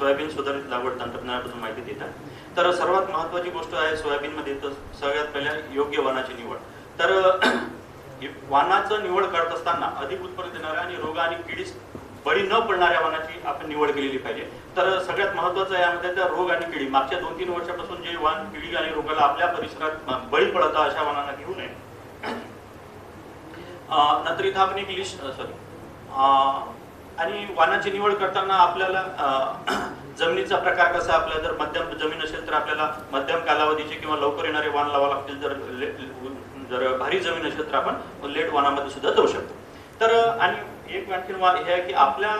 Soybean सुधारित लागवड तंत्रज्ञानाबद्दल माहिती देतात. तर सर्वात महत्वाची गोष्ट आहे सोयाबीनमध्ये तर सगळ्यात पहिल्या योग्य वनाची निवड. तर वानाचं निवड करत असताना अधिक उत्पन्न देणाऱ्या आणि रोग आणि किडीस बळी न पडणाऱ्या वनाची आपण निवड केलेली पाहिजे. तर सगळ्यात महत्वाचं यामध्ये तर रोग आणि किडी. मागच्या दोन तीन वर्षापासून जे वाण किडी आणि रोगाला आपल्या परिसरात बळी पडत अशा वाणांना घेऊ नये. नंतर इथं आपण एक लिस्ट सॉरी आणि वानाची निवड करताना आपल्याला जमिनीचा प्रकार कसा आपल्या जर मध्यम जमीन असेल तर आपल्याला मध्यम कालावधीचे किंवा लवकर येणारे वाण लावा लागतील. जर जर भारी जमीन असेल तर आपण लेट वाणामध्ये सुद्धा जाऊ शकतो. तर आणि एक आणखीन हे आहे की आपल्या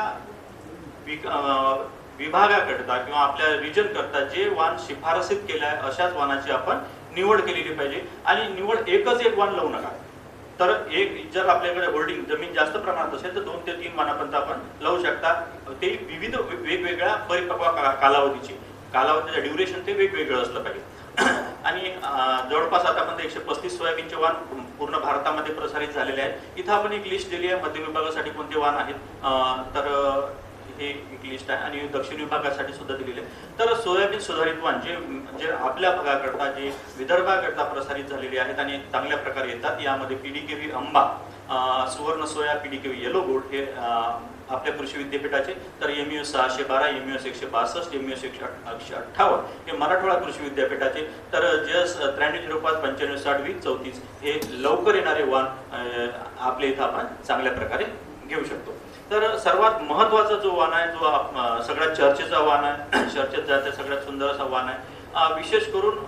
विभागाकरता किंवा आपल्या रिजन करता जे वाण शिफारसीत केलं आहे अशाच वाणाची आपण निवड केलेली पाहिजे. आणि निवड एकच एक वाण लावू नका. तर एक जर आपल्याकडे होल्डिंग जमीन जास्त प्रमाणात असेल तर दोन ते तीन मानापर्यंत आपण लावू शकता. ते विविध वेगवेगळ्या परिपक्व कालावधीची. कालावधीचं ड्युरेशन ते वेगवेगळं असलं पाहिजे. आणि जवळपास जवळपास आपण एकशे पस्तीस सोयाबीनचे वाण पूर्ण भारतामध्ये प्रसारित झालेले आहेत. इथं आपण एक लिस्ट दिली आहे. मध्य विभागासाठी कोणते वाण आहेत? तर हे एक लिस्ट आहे आणि दक्षिण विभागासाठी सुद्धा दिलेले आहे. तर सोयाबीन सुधारित वाण जे जे आपल्या भागाकरता जे विदर्भाकरता प्रसारित झालेली आहेत आणि चांगल्या प्रकारे येतात यामध्ये पीडीकेव्ही अंबा सुवर्ण सोया पीडीकेव्ही येलो गोल्ड हे आपल्या कृषी विद्यापीठाचे. तर एम यू सहाशे बारा एम यू एस एकशे बासष्ट एम यू एस एकशे एकशे अठ्ठावन्न हे मराठवाडा कृषी विद्यापीठाचे. तर जस त्र्याण्णव झिरो पाच पंच्याण्णव साठ वीस चौतीस हे लवकर येणारे वाण आपल्या इथं आपण चांगल्या प्रकारे घेऊ शकतो. तर सर्वात महत्त्वाचा जो वाण आहे जो सगळ्यात चर्चेचा वाण आहे चर्चेत जाते सगळ्यात सुंदर असा वाण आहे विशेष करून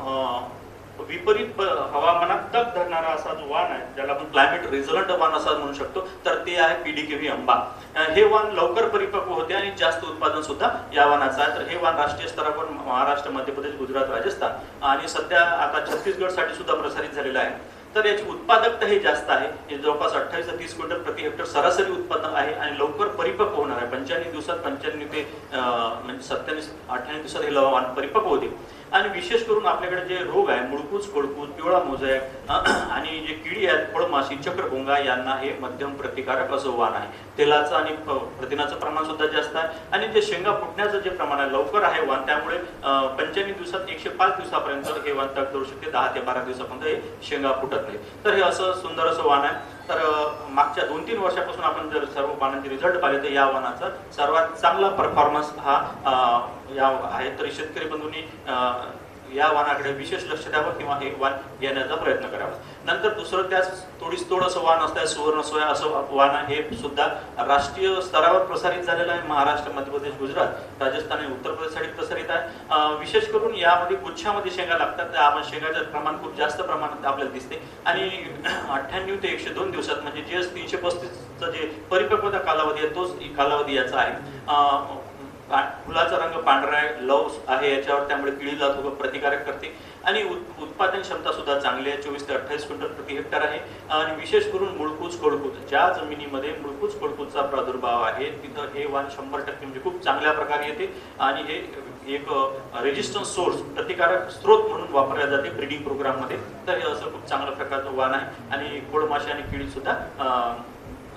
विपरीत हवामानात तग धरणारा असा जो वाण आहे ज्याला आपण क्लायमेट रिझलंट वाण असा म्हणू शकतो तर ते आहे पीडीकेव्ही अंबा हे वाण लवकर परिपक्व होते आणि जास्त उत्पादन सुद्धा या वाणाचं आहे. तर हे वाण राष्ट्रीय स्तरावर महाराष्ट्र मध्य प्रदेश गुजरात राजस्थान आणि सध्या आता छत्तीसगडसाठी सुद्धा प्रसारित झालेलं आहे. तर याची उत्पादकता हे जास्त आहे. जवळपास अठ्ठावीस ते तीस क्विंटल प्रति हेक्टर सरासरी उत्पन्न आहे आणि लवकर परिपक्व होणार आहे. पंच्याण्णव दिवसात पंच्याण्णव ते म्हणजे सत्त्याण्णव अठ्ठ्याण्णव दिवसात हे लवाण परिपक्व होते आणि विशेष करून आपल्याकडे जे रोग आहे मुळकूच कोळकूच पिवळा मोजॅक आणि जे किडी आहेत फळमाशी चक्रभोंगा यांना हे मध्यम प्रतिकारक असं वाण आहे. तेलाचं आणि प्रथिनाचं प्रमाण सुद्धा जास्त आहे. आणि जे शेंगा फुटण्याचं जे प्रमाण आहे लवकर आहे वाण त्यामुळे पंच्याण्णव दिवसात एकशे पाच दिवसापर्यंत हे वाण तग करू शकते. दहा ते बारा दिवसापर्यंत हे शेंगा फुटत नाही तर हे असं सुंदर असं वाण आहे. तर मागच्या दोन तीन वर्षापासून आपण जर सर्व वाणांचे रिझल्ट पाहिले तर या वाणाचा सर्वात चांगला परफॉर्मन्स हा अं, या आहे. तरी शेतकरी बंधूंनी अं, या वाहनाकडे विशेष लक्ष द्यावं किंवा हे वाण घेण्याचा प्रयत्न करावा. नंतर दुसरं त्याच थोडीच थोडं असं वाण असतं सुवर्ण सोया असं वाण हे सुद्धा राष्ट्रीय स्तरावर प्रसारित झालेलं आहे. महाराष्ट्र मध्य प्रदेश गुजरात राजस्थान आणि उत्तर प्रदेशसाठी प्रसारित आहे. विशेष करून यामध्ये गुच्छामध्ये शेंगा लागतात. त्या आपण शेंगाचं प्रमाण खूप जास्त प्रमाणात आपल्याला दिसते. आणि अठ्ठ्याण्णव ते एकशे दोन दिवसात म्हणजे जे तीनशे पस्तीसचा जे परिपक्वता कालावधी आहे तोच कालावधी याचा आहे. फुलाचा रंग पांढरा आहे लव आहे याच्यावर त्यामुळे किडीला तो प्रतिकारक करते. आणि उत्पादन क्षमता सुद्धा चांगली आहे चोवीस ते अठ्ठावीस क्विंटल प्रति हेक्टर आहे. आणि विशेष करून मुळकूच कोळकूच ज्या जमिनीमध्ये मुळकूच कोळकूचचा प्रादुर्भाव आहे तिथं हे वाण शंभर टक्के म्हणजे खूप चांगल्या प्रकारे येते. आणि हे एक रेजिस्टन्स सोर्स प्रतिकारक स्रोत म्हणून वापरल्या जाते ब्रिडिंग प्रोग्राममध्ये तर हे असं खूप चांगल्या प्रकारचं वाण आहे. आणि कोळमाशी आणि किडी सुद्धा अं,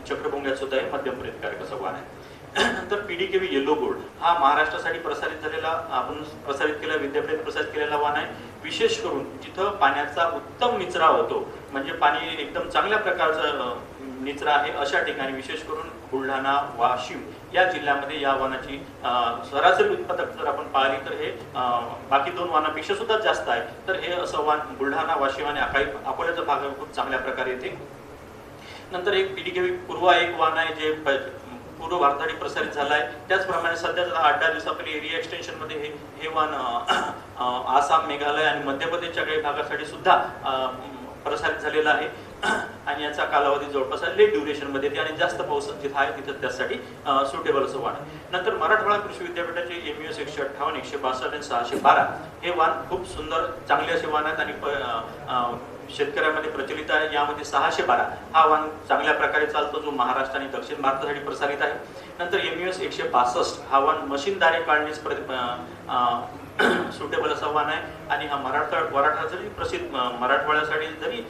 चक्रभुंग्यात सुद्धा हे मध्यम प्रतिकारक असं वाण आहे. नंतर पीडीकेव्ही येलो बोर्ड हा महाराष्ट्रासाठी प्रसारित झालेला आपण प्रसारित केला विद्यापीठ प्रसारित केलेला वाण आहे. विशेष करून जिथं पाण्याचा उत्तम निचरा होतो म्हणजे पाणी एकदम चांगल्या प्रकारचं निचरा आहे अशा ठिकाणी विशेष करून बुलढाणा वाशिम या जिल्ह्यामध्ये या वाणाची सरासरी उत्पादक जर आपण पाहिली तर हे अं, बाकी दोन वाणापेक्षा सुद्धा जास्त आहे. तर हे असं वाण बुलढाणा वाशिम आणि अकाई अकोल्याचा भाग खूप चांगल्या प्रकारे येते. नंतर एक पीडीकेव्ही पूर्वा एक वाण आहे जे पूर्व भारतासाठी प्रसारित झाला आहे त्याचप्रमाणे सध्या आठ दहा दिवसापूर्वी एरिया एक्सटेन्शनमध्ये हे हे वन आसाम मेघालय आणि मध्य प्रदेशच्या काही भागासाठी सुद्धा अं, प्रसारित झालेला आहे. आणि याचा कालावधी जवळपास लेट ड्युरेशनमध्ये आणि जास्त पाऊस जिथं आहे तिथं त्यासाठी सुटेबल असं वाण आहे. नंतर मराठवाडा कृषी विद्यापीठाचे एम यू एस एकशे अठ्ठावन्न एकशे बासष्ट आणि सहाशे बारा हे वाण खूप सुंदर चांगले असे वाण आहेत आणि शेतकऱ्यामध्ये प्रचलित आहे यामध्ये सहाशे बारा हा वाण चांगल्या प्रकारे चालतो जो महाराष्ट्र आणि दक्षिण भारतासाठी प्रसारित आहे नंतर एम यू एस एकशे पासष्ट हा वाण मशीनद्वारे काढण्यास सुटेबल असा वाण आहे. आणि हा मराठा मराठा जरी प्रसिद्ध मराठवाड्यासाठी जरी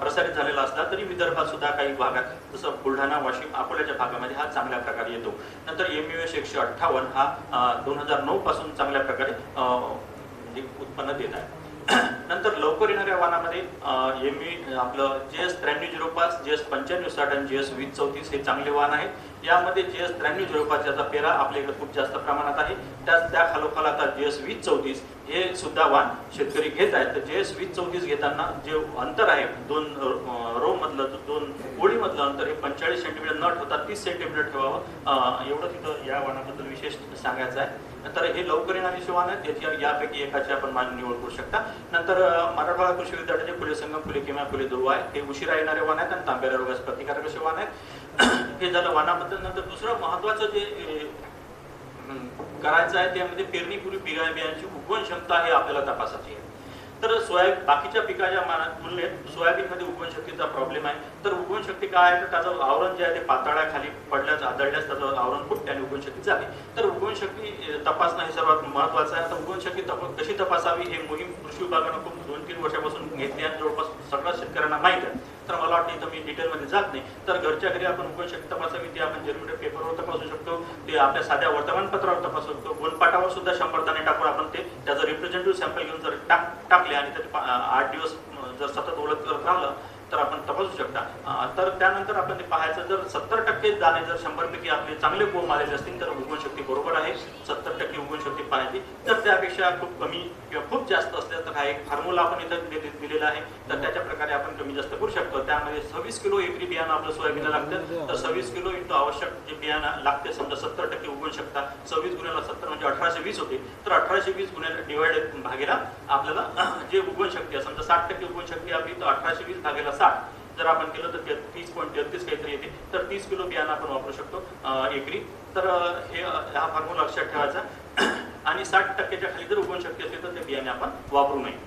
प्रसारित झालेला असला तरी विदर्भात सुद्धा काही भागात जसं बुलढाणा वाशिम अकोल्याच्या भागामध्ये हा चांगल्या प्रकारे येतो. नंतर एम यू एस एकशे अठ्ठावन्न हा दोन हजार नऊ पासून चांगल्या प्रकारे अं, म्हणजे उत्पन्न देत आहे. नंतर लवकर येणाऱ्या वाहनामध्ये एम आपलं जे एस त्र्याण्णव झिरो पाच जे एस पंच्याण्णव साठ आणि जे एस वीस चौतीस हे चांगले वाहन आहे यामध्ये जी एस त्र्याण्णव झिरो पाच याचा पेरा आपल्याकडे खूप जास्त प्रमाणात आहे. त्याच त्या खालोखाल आता जे एस वीस चौतीस हे सुद्धा वाहन शेतकरी घेत आहेत. तर जे एस वीस चौतीस घेताना जे अंतर आहे दोन रो मधलं दोन ओळीमधलं अंतर हे पंचेचाळीस सेंटीमीटर न ठेवता तीस सेंटीमीटर ठेवावं. एवढं तिथं या वाहनाबद्दल विशेष सांगायचं आहे. नंतर हे लवकर येणारी शिवान आहेत. त्याची यापैकी एकाची आपण मान निवड करू शकता. नंतर मराठवाडा कृषी विद्यापीठाचे फुले संगम फुले किंवा फुले ध्रुव आहे हे उशिरा येणारे वाहन आहेत आणि तांब्याला रोगास प्रतिकारक असे वाहन आहेत. हे झालं वाणाबद्दल नंतर दुसरं महत्वाचं जे करायचं आहे त्यामध्ये पेरणीपूर्वी बिया बियांची उगवण क्षमता हे आपल्याला तपासायची आहे. तर सोयाबीन बाकीच्या पिकाच्या मानात तुलनेत सोयाबीनमध्ये उगवण शक्तीचा प्रॉब्लेम आहे. तर उगवण शक्ती काय आहे? तर त्याचं आवरण जे आहे ते पातळाखाली पडल्यास आदळल्यास त्याचं आवरण फुटते आणि उगवण शक्ती झाली तर उगवण शक्ती तपासणं हे सर्वात महत्वाचं आहे. तर उगवण शक्ती तप कशी तपासावी हे मोहीम कृषी विभागानं खूप दोन तीन वर्षापासून घेतली आणि जवळपास सगळ्या शेतकऱ्यांना माहीत आहे. तर मला वाटतं इथं मी डिटेलमध्ये जात नाही. तर घरच्या घरी आपण उपयोग तपासावी ती आपण जर्मिटर पेपरवर तपासू शकतो ते आपल्या साध्या वर्तमानपत्रावर तपासू शकतो. गुणपाठावर सुद्धा शंभर दाणे टाकून आपण ते त्याचं रिप्रेझेंटेटिव्ह सॅम्पल घेऊन जर टाक टाकले आणि त्याचे आठ दिवस जर सतत ओळख करत राहिलं तर आपण तपासू शकता. तर त्यानंतर आपण ते पाहायचं जर सत्तर टक्के दाणे जर शंभर पैकी आपले चांगले कोंब आलेले असतील तर उगवणशक्ती बरोबर आहे. सत्तर टक्के उगवणशक्ती शक्ती पाहायची तर त्यापेक्षा खूप कमी किंवा खूप जास्त असल्या तर हा एक फॉर्म्युला आपण इथं दिलेला आहे. तर त्याच्या प्रकारे आपण कमी जास्त करू शकतो. त्यामध्ये सव्वीस किलो एकरी बियाणं आपलं सोयाबीनला लागतं. तर सव्वीस किलो इंटू आवश्यक जे बियाणं लागते समजा सत्तर टक्के उगवू शकता सव्वीस गुन्ह्याला सत्तर म्हणजे अठराशे वीस होते. तर अठराशे वीस गुन्ह्याला डिवाइडेड भागेला आपल्याला जे उगवण शक्ती आहे समजा साठ टक्के उगवण शक्ती आपली तर अठराशे वीस भागेला साठ जर आपण केलं तर तीस पॉईंट तेहतीस काहीतरी येते. तर तीस किलो बियाणं आपण वापरू शकतो एकरी. तर हे हा फॉर्म्युला लक्षात ठेवायचा. आणि साठ टक्क्याच्या खाली जर उगवण शक्य असेल तर ते बियाणे आपण वापरू नये.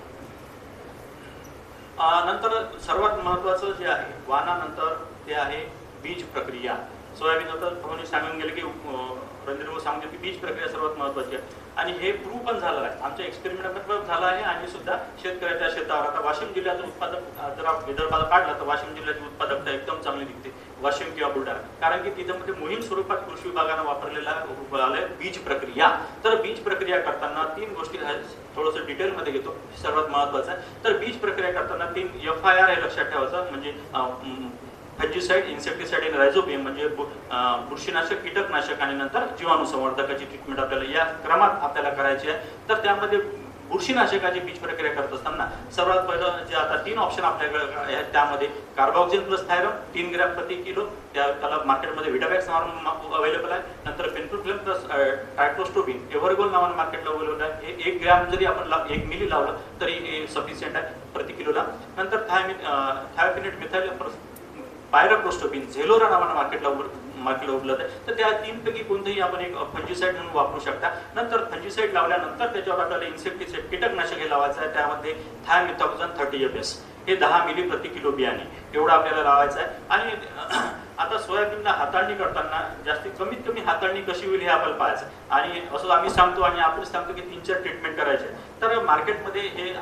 नंतर सर्वात महत्वाचं जे आहे वाहनानंतर ते आहे बीज प्रक्रिया. सोयाबीन आता भाऊनी सांगून गेले की अं, रणधीर सांगतो की बीज प्रक्रिया सर्वात महत्वाची आहे. आणि हे प्रूव्ह पण झालं आहे. आमच्या एक्सपेरिमेंट पण झालं आहे आणि सुद्धा शेतकऱ्याच्या शेतावर. आता वाशिम जिल्ह्याचं उत्पादक जर विदर्भाला काढला तर वाशिम जिल्ह्याची उत्पादकता एकदम चांगली दिसते वाशिम किंवा बुलढाणा. कारण की तिथं म्हणजे मोहीम स्वरूपात कृषी विभागानं वापरलेला आलंय बीज प्रक्रिया. तर बीज प्रक्रिया करताना तीन गोष्टी थोडस थोडंसं डिटेलमध्ये घेतो. सर्वात महत्वाचं आहे. तर बीज प्रक्रिया करताना तीन एफ आय आर हे लक्षात ठेवायचं. म्हणजे फंजिसाइड इन्सेक्टिसाईड आणि रायझोबियम म्हणजे बुरशीनाशक कीटकनाशक आणि नंतर जीवाणू संवर्धकाची ट्रीटमेंट आपल्याला या क्रमात आपल्याला करायची आहे. तर त्यामध्ये बुरशीनाशकाची बीज प्रक्रिया करत असताना सर्वात पहिलं जे आता तीन ऑप्शन आपल्याकडे आहेत त्यामध्ये कार्बॉक्सिन प्लस थायरॉन तीन ग्रॅम प्रति किलो. त्या त्याला मार्केटमध्ये विटाबॅक्स नावानं अवेलेबल आहे. नंतर फेन्ट्रोफ्लेम प्लस ट्रायक्लोस्टोबिन एव्हरगोल नावानं मार्केटला अवेलेबल आहे. हे एक ग्रॅम जरी आपण एक मिली लावलं तरी सफिशियंट आहे प्रति किलोला. नंतर थायमिन थायफिनेट मिथाइल पायरोक्रोस्टोपिन झेलोरा नावानं मार्केटला मार्केटला उपलब्ध आहे तर. त्या तीनपैकी कोणतंही आपण एक फंजीसाईड म्हणून वापरू शकता. नंतर फंजीसाईड लावल्यानंतर त्याच्यावर आपल्याला इन्सेक्टिसाईड कीटकनाशक हे लावायचं आहे. त्यामध्ये थायमिथॉक्झन थर्टी एफ एस हे दहा मिली प्रति किलो बियाणे. एवढं आपल्याला लावायचं आहे. आणि आता सोयाबीनला हाताळणी करताना जास्तीत कमीत कमी हाताळणी कशी होईल हे आपल्याला पाहायचं आणि असं आम्ही सांगतो आणि आपण सांगतो की तीन चार ट्रीटमेंट करायचे तर मार्केटमध्ये हे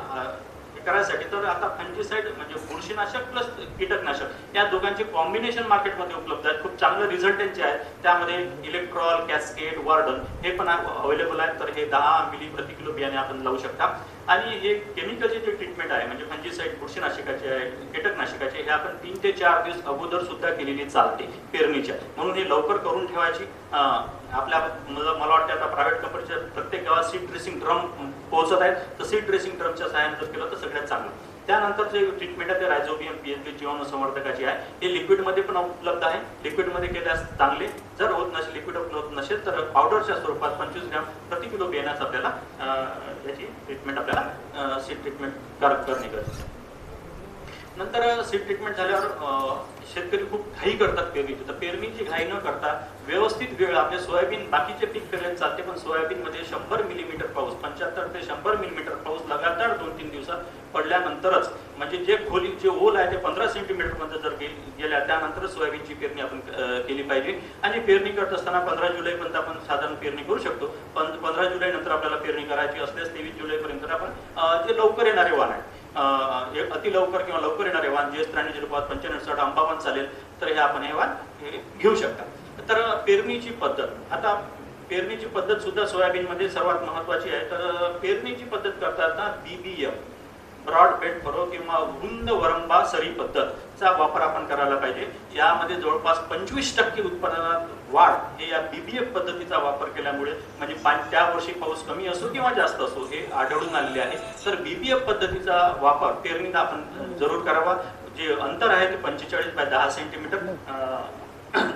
करायसाठी तर आता फंजीसाईड म्हणजे बुरशीनाशक प्लस कीटकनाशक या दोघांचे कॉम्बिनेशन मार्केटमध्ये उपलब्ध आहेत. खूप चांगलं रिझल्ट त्यांचे आहेत. त्यामध्ये इलेक्ट्रॉल कॅस्केट वार्डन हे पण अवेलेबल आहेत. तर हे दहा मिली प्रति किलो बियाणे आपण लावू शकता. आणि हे केमिकलचे जे ट्रीटमेंट आहे म्हणजे फंजीसाईड बुरशीनाशकाचे आहे कीटकनाशकाचे हे आपण तीन ते चार दिवस अगोदर सुद्धा केलेली चालते पेरणीच्या. म्हणून हे लवकर करून ठेवायची आपल्या मला मला वाटतं आता प्रायव्हेट कंपनीच्या प्रत्येक गावात सीट ड्रेसिंग ड्रम पोहोचत आहेत. तर सीट ड्रेसिंग ड्रमच्या सहाय्याने जर केलं तर सगळ्यात चांगलं. त्यानंतर जे ट्रीटमेंट आहे ते रायझोबियम पीएचपी जीवाणू संवर्धकाची आहे. हे लिक्विडमध्ये पण उपलब्ध आहे. लिक्विडमध्ये केल्यास चांगले. जर होत नसेल लिक्विड उपलब्ध नसेल तर पावडरच्या स्वरूपात पंचवीस ग्रॅम प्रति किलो बियाण्यास आपल्याला याची ट्रीटमेंट आपल्याला सीट ट्रीटमेंट करणे गरजेचं आहे. नंतर सीड ट्रीटमेंट झाल्यावर शेतकरी खूप घाई करतात पेरणीची तर पेरणीची घाई न करता व्यवस्थित वेळ आपले सोयाबीन बाकीचे पीक पेरण्यात चालते पण सोयाबीनमध्ये शंभर मिलीमीटर पाऊस पंच्याहत्तर ते शंभर मिलीमीटर पाऊस लगातार दोन तीन दिवसात पडल्यानंतरच म्हणजे जे खोली जे ओल आहे ते पंधरा सेंटीमीटरमध्ये जर गेल्या त्यानंतर सोयाबीनची पेरणी आपण केली पाहिजे. आणि पेरणी करत असताना पंधरा जुलैपर्यंत आपण साधारण पेरणी करू शकतो. पण पंधरा जुलै नंतर आपल्याला पेरणी करायची असल्यास तेवीस जुलैपर्यंत आपण जे लवकर येणारे वाण आहे अति लवकर किंवा लवकर येणारे वाण जे त्र्याण्णव झिरो पाच पंच्याण्णव साठ आंबा चालेल तर हे आपण हे वाण हे घेऊ शकता. तर पेरणीची पद्धत आता पेरणीची पद्धत सुद्धा सोयाबीन मध्ये सर्वात महत्वाची आहे. तर पेरणीची पद्धत करताना बीबीएफ ब्रॉड बेड फरो किंवा रुंद वरंबा सरी चा वापर आपण करायला पाहिजे. यामध्ये जवळपास पंचवीस टक्के उत्पादनात वाढ हे या बीबीएफ पद्धतीचा वापर केल्यामुळे म्हणजे त्या वर्षी पाऊस कमी असो किंवा जास्त असो हे आढळून आलेले आहे. तर बीबीएफ पद्धतीचा वापर पेरणीला आपण जरूर करावा. जे अंतर आहे ते पंचेचाळीस बाय दहा सेंटीमीटर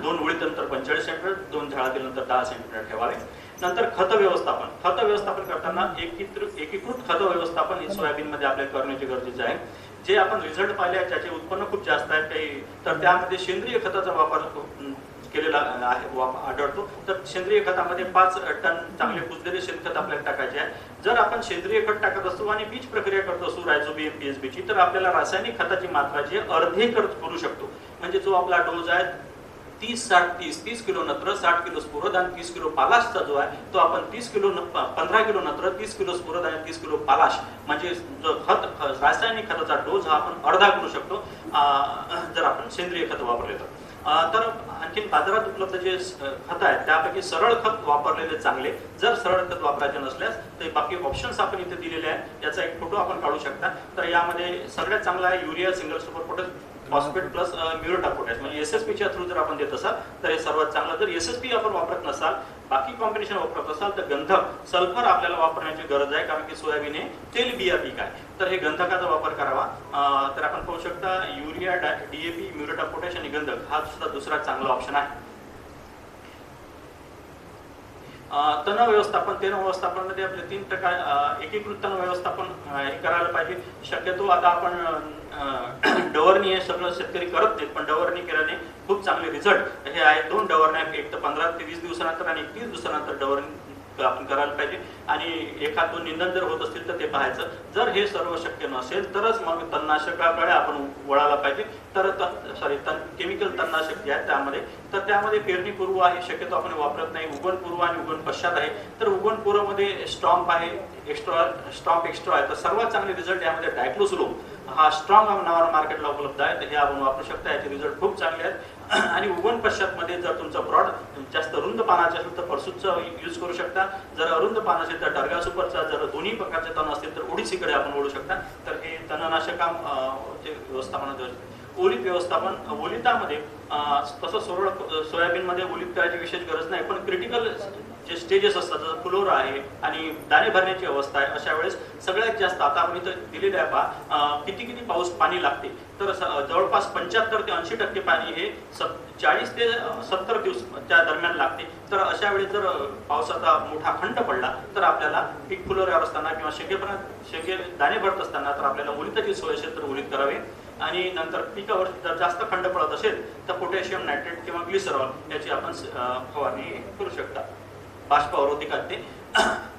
दोन ओळीत अंतर पंचेचाळीस सेंटीमीटर दोन झाडातील अंतर दहा सेंटीमीटर ठेवावे. नंतर खत व्यवस्थापन. खत व्यवस्थापन करताना एकीकृत एकीकृत खत व्यवस्थापन हे सोयाबीन मध्ये आपल्याला करण्याचे गरजेचे आहे. जे आपण रिझल्ट पाहिले त्याचे उत्पन्न खूप जास्त आहे काही. तर त्यामध्ये सेंद्रिय खताचा वापर केलेला आहे आढळतो. तर सेंद्रिय खतामध्ये पाच टन चांगले कुजलेले शेणखत आपल्याला टाकायचे आहे. जर आपण सेंद्रिय खत टाकत असतो आणि बीज प्रक्रिया करत असतो रायझोबियम पीएसबीची तर आपल्याला रासायनिक खताची मात्रा जी अर्धे कर करू शकतो. म्हणजे जो आपला डोस आहे तीस साठ तीस तीस किलो नत्र साठ किलो स्फुरद आणि तीस किलो पालाशचा जो आहे तो आपण तीस किलो न- पंधरा किलो नत्र तीस किलो स्फुरद आणि तीस किलो पालाश म्हणजे जो खत रासायनिक खताचा डोस हा आपण अर्धा करू शकतो. जर आपण सेंद्रिय खत वापरले तर. तर आणखीन बाजारात उपलब्ध जे खत आहेत त्यापैकी सरळ खत वापरलेले चांगले. जर सरळ खत वापरायचे नसल्यास तर बाकी ऑप्शन्स आपण इथे दिलेले आहेत. याचा एक फोटो आपण काढू शकता. तर यामध्ये सगळ्यात चांगला आहे urea single super potash phosphate plus muriate potash म्हणजे एसएसपीच्या थ्रू जर आपण देत असाल तर हे सर्वात चांगलं. जर एसएसपी आपण वापरत नसाल बाकी कॉम्बिनेशन वापरत असाल तर गंधक सल्फर आपल्याला वापरण्याची गरज आहे कारण की सोयाबीन हे तेल बिया पीक आहे. तर हे गंधकाचा वापर करावा. तर आपण पाहू शकता युरिया डीएपी म्युरोटा पोटॅश आणि गंधक हा सुद्धा दुसरा चांगला ऑप्शन आहे. तण व्यवस्थापन तण व्यवस्थापनामध्ये आपले तीन प्रकार एकीकृत तण व्यवस्थापन हे करायला पाहिजे. शक्यतो आता आपण डवरणी हे सगळं शेतकरी करत नाहीत पण डवरणी केल्याने खूप चांगले रिझल्ट हे आहे दोन डवरण्या एक तर पंधरा ते वीस दिवसानंतर आणि तीस दिवसानंतर डवरणी आपण करायला पाहिजे. आणि एखाद दोन निंदन जर होत असतील तर ते पाहायचं. जर हे सर्व शक्य नसेल तरच मग तणनाशकाकडे आपण वळायला पाहिजे. तर सॉरी तण केमिकल तणनाशक जे आहे त्यामध्ये. तर त्यामध्ये पेरणीपूर्व आहे शक्यतो आपण वापरत नाही. उगणपूर्व आणि उगवण पश्चात आहे. तर उगणपूर्वमध्ये स्टॉम्प आहे एक्स्ट्रा स्ट्रॉंग एक्स्ट्रा आहे. तर सर्वात चांगले रिझल्ट यामध्ये डायक्लोसलोम हा स्ट्रॉंग नावाला मार्केटला उपलब्ध आहे. तर हे आपण वापरू शकता. याचे रिझल्ट खूप चांगले आहेत. आणि उगवण पश्चात मध्ये जर तुमचा ब्रॉड जास्त रुंद पानाचे असेल तर परसूचा यूज करू शकता. जर अरुंद पान असेल तर डरगा सुपरचा जर दोन्ही प्रकारचे तण असतील तर ओडिसीकडे आपण ओढू शकता. तर हे तणनाशक काम जे व्यवस्थापनात ओलित व्यवस्थापन ओलितामध्ये तसं सोरळ सोयाबीनमध्ये ओलित करायची विशेष गरज नाही. पण क्रिटिकल जे स्टेजेस असतात जसं फुलोरा आहे आणि दाणे भरण्याची अवस्था आहे अशा वेळेस सगळ्यात जास्त आता आपण इथं दिलेलं आहे पहा किती किती पाऊस पाणी लागते. तर जवळपास पंच्याहत्तर ते ऐंशी टक्के पाणी हे चाळीस ते सत्तर दिवस त्या दरम्यान लागते. तर अशा वेळेस जर पावसाचा मोठा खंड पडला तर आपल्याला पीक फुलोऱ्यावर असताना किंवा शेंगेपणा शेंगे दाणे भरत असताना तर आपल्याला ओलिताची सोय असेल तर उलित करावे. आणि नंतर पिकावर जर जास्त खंड पडत असेल तर पोटॅशियम नायट्रेट किंवा ग्लिसरॉल याची आपण फवारणी करू शकता. बाष्प अवरोधी खाद्य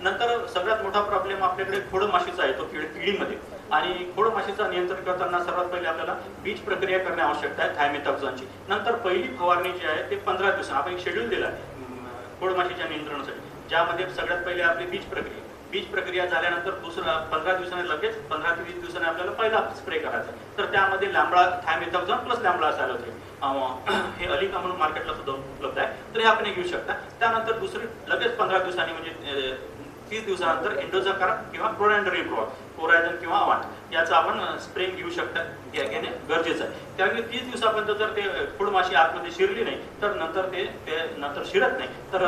नंतर सगळ्यात मोठा प्रॉब्लेम आपल्याकडे खोडमाशीचा आहे तो किड किडीमध्ये. आणि खोडमाशीचा नियंत्रण करताना सर्वात पहिले आपल्याला बीज प्रक्रिया करणे आवश्यक आहे थायमेथॉक्झॉनची नंतर पहिली फवारणी जी आहे ते पंधरा दिवसांना. आपण एक शेड्यूल दिला आहे अं, खोडमाशीच्या नियंत्रणासाठी ज्यामध्ये सगळ्यात पहिले आपली बीज प्रक्रिया. बीज प्रक्रिया झाल्यानंतर दुसरा पंधरा दिवसांनी लगेच पंधरा ते वीस दिवसांनी आपल्याला पहिला स्प्रे करायचा. तर त्यामध्ये लांबळा थायमेथॉक्झॉन प्लस लांबळा होते. हे अलिका म्हणून मार्केटला सुद्धा उपलब्ध आहे. तर हे आपण घेऊ शकता. त्यानंतर दुसरी लगेच पंधरा दिवसांनी म्हणजे तीस दिवसानंतर एन्डोझाकार किंवा क्लोरॅन्डरी प्रो कोरायझन किंवा अवांट याचा आपण स्प्रे घेऊ शकता. घेणे गरजेचं आहे. कारण की तीस दिवसापर्यंत जर ते फुडमाशी आतमध्ये शिरली नाही तर नंतर ते ते नंतर शिरत नाही. तर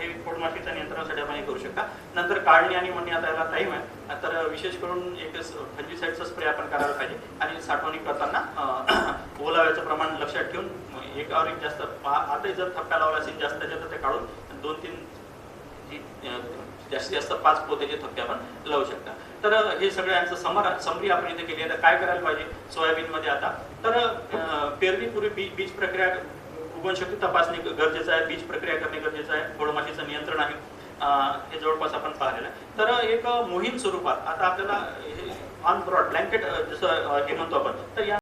हे फुडमाशीच्या नियंत्रणासाठी आपण हे करू शकता. नंतर काढणी आणि म्हणणे आता याला टाईम आहे. तर विशेष करून एक फंजीसाईडचा स्प्रे आपण करायला पाहिजे. आणि साठवणी करताना ओलाव्याचं प्रमाण लक्षात ठेवून एकावर एक जास्त आता जर थप्प्या लावला असेल जास्त जास्त ते काढून दोन तीन जास्तीत जास्त पाच पोत्याचे थप्पे आपण लावू शकता. तर हे सगळ्यांचं समर समरी आपण इथे केली आता काय करायला पाहिजे सोयाबीनमध्ये आता? तर पेरणीपूर्वी बी बीज प्रक्रिया उगवणशक्ती तपासणी गरजेचं आहे बीज प्रक्रिया करणे गरजेचं आहे फळमाशीचं नियंत्रण आहे. हे जवळपास आपण पाहिलेलं आहे. तर एक मोहीम स्वरूपात आता आपल्याला ऑन ब्रॉड ब्लँकेट जसं हे म्हणतो आपण तर या